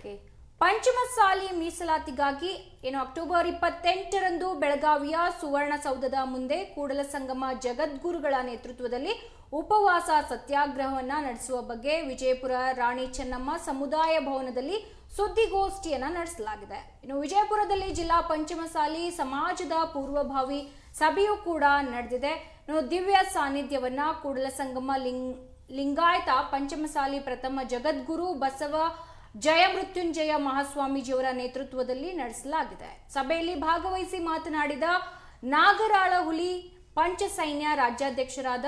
Okay. Panchamasali ಮೀಸಲಾತಿಗಾಗಿ ಏನು October ಇಪ್ಪತ್ತೆಂಟರಂದು ಬೆಳಗಾವಿಯ ಸುವರ್ಣಸೌಧದ ಮುಂದೆ ಕೂಡಲ ಸಂಗಮ ಜಗದ್ಗುರುಗಳ ನೇತೃತ್ವದಲ್ಲಿ ಉಪವಾಸ ಸತ್ಯಾಗ್ರಹವನ್ನ ನಡೆಸುವ ಬಗ್ಗೆ ವಿಜಯಪುರ ರಾಣಿ ಚೆನ್ನಮ್ಮ ಸಮುದಾಯ ಭವನದಲ್ಲಿ ಸುದ್ದಿಗೋಷ್ಠಿಯನ್ನ ನಡೆಸಲಾಗಿದೆ ಇನ್ನು ವಿಜಯಪುರದಲ್ಲಿ ಜಿಲ್ಲಾ ಪಂಚಮಸಾಲಿ ಸಮಾಜದ ಪೂರ್ವಭಾವಿ ಸಭೆಯೂ ಕೂಡ ನಡೆದಿದೆ ದಿವ್ಯ ಸಾನ್ನಿಧ್ಯವನ್ನ ಕೂಡಲ ಸಂಗಮ ಲಿಂಗ್, ಲಿಂಗಾಯತ ಪಂಚಮಸಾಲಿ ಪ್ರಥಮ ಜಗದ್ಗುರು ಬಸವ ಜಯ ಮೃತ್ಯುಂಜಯ ಮಹಾಸ್ವಾಮೀಜಿಯವರ ನೇತೃತ್ವದಲ್ಲಿ ನಡೆಸಲಾಗಿದೆ. ಸಭೆಯಲ್ಲಿ ಭಾಗವಹಿಸಿ ಮಾತನಾಡಿದ ನಾಗರಾಳ ಹುಲಿ ಪಂಚ ಸೈನ್ಯ ರಾಜ್ಯಾಧ್ಯಕ್ಷರಾದ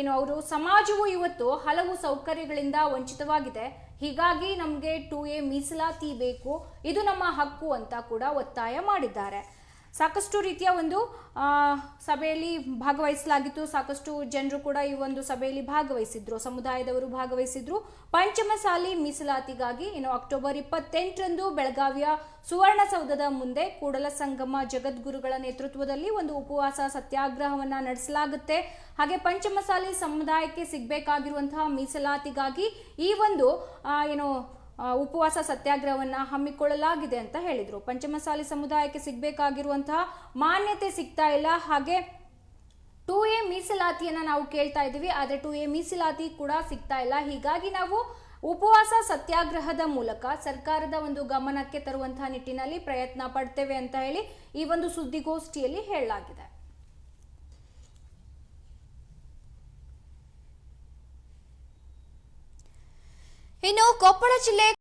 ಏನು ಅವರು, ಸಮಾಜವು ಇವತ್ತು ಹಲವು ಸೌಕರ್ಯಗಳಿಂದ ವಂಚಿತವಾಗಿದೆ. ಹೀಗಾಗಿ ನಮಗೆ ಟು ಎ ಮೀಸಲಾತಿ ಬೇಕು. ಇದು ನಮ್ಮ ಹಕ್ಕು ಅಂತ ಕೂಡ ಒತ್ತಾಯ ಮಾಡಿದ್ದಾರೆ. ಸಾಕಷ್ಟು ರೀತಿಯ ಒಂದು ಸಭೆಯಲ್ಲಿ ಭಾಗವಹಿಸಲಾಗಿತ್ತು. ಸಾಕಷ್ಟು ಜನರು ಕೂಡ ಈ ಒಂದು ಸಭೆಯಲ್ಲಿ ಭಾಗವಹಿಸಿದ್ರು. ಸಮುದಾಯದವರು ಭಾಗವಹಿಸಿದ್ರು. ಪಂಚಮಸಾಲಿ ಮೀಸಲಾತಿಗಾಗಿ ಇನ್ನು ಅಕ್ಟೋಬರ್ ಇಪ್ಪತ್ತೆಂಟರಂದು ಬೆಳಗಾವಿಯ ಸುವರ್ಣಸೌಧದ ಮುಂದೆ ಕೂಡಲ ಸಂಗಮ ಜಗದ್ಗುರುಗಳ ನೇತೃತ್ವದಲ್ಲಿ ಒಂದು ಉಪವಾಸ ಸತ್ಯಾಗ್ರಹವನ್ನ ನಡೆಸಲಾಗುತ್ತೆ. ಹಾಗೆ ಪಂಚಮಸಾಲಿ ಸಮುದಾಯಕ್ಕೆ ಸಿಗಬೇಕಾಗಿರುವಂತಹ ಮೀಸಲಾತಿಗಾಗಿ ಈ ಒಂದು ಏನು ಉಪವಾಸ ಸತ್ಯಾಗ್ರಹವನ್ನ ಹಮ್ಮಿಕೊಳ್ಳಲಾಗಿದೆ ಅಂತ ಹೇಳಿದರು. ಪಂಚಮಸಾಲಿ ಸಮುದಾಯಕ್ಕೆ ಸಿಗಬೇಕಾಗಿರುವಂತಹ ಮಾನ್ಯತೆ ಸಿಗ್ತಾ ಇಲ್ಲ. ಹಾಗೆ ಟೂ ಎ ಮೀಸಲಾತಿಯನ್ನ ನಾವು ಕೇಳ್ತಾ ಇದ್ದೀವಿ. ಆದರೆ ಟೂ ಎ ಮೀಸಲಾತಿ ಕೂಡ ಸಿಗ್ತಾ ಇಲ್ಲ. ಹೀಗಾಗಿ ನಾವು ಉಪವಾಸ ಸತ್ಯಾಗ್ರಹದ ಮೂಲಕ ಸರ್ಕಾರದ ಒಂದು ಗಮನಕ್ಕೆ ತರುವಂತಹ ನಿಟ್ಟಿನಲ್ಲಿ ಪ್ರಯತ್ನ ಪಡ್ತೇವೆ ಅಂತ ಹೇಳಿ ಈ ಒಂದು ಸುದ್ದಿಗೋಷ್ಠಿಯಲ್ಲಿ ಹೇಳಲಾಗಿದೆ. ಇನ್ನು ಕೊಪ್ಪಳ ಜಿಲ್ಲೆ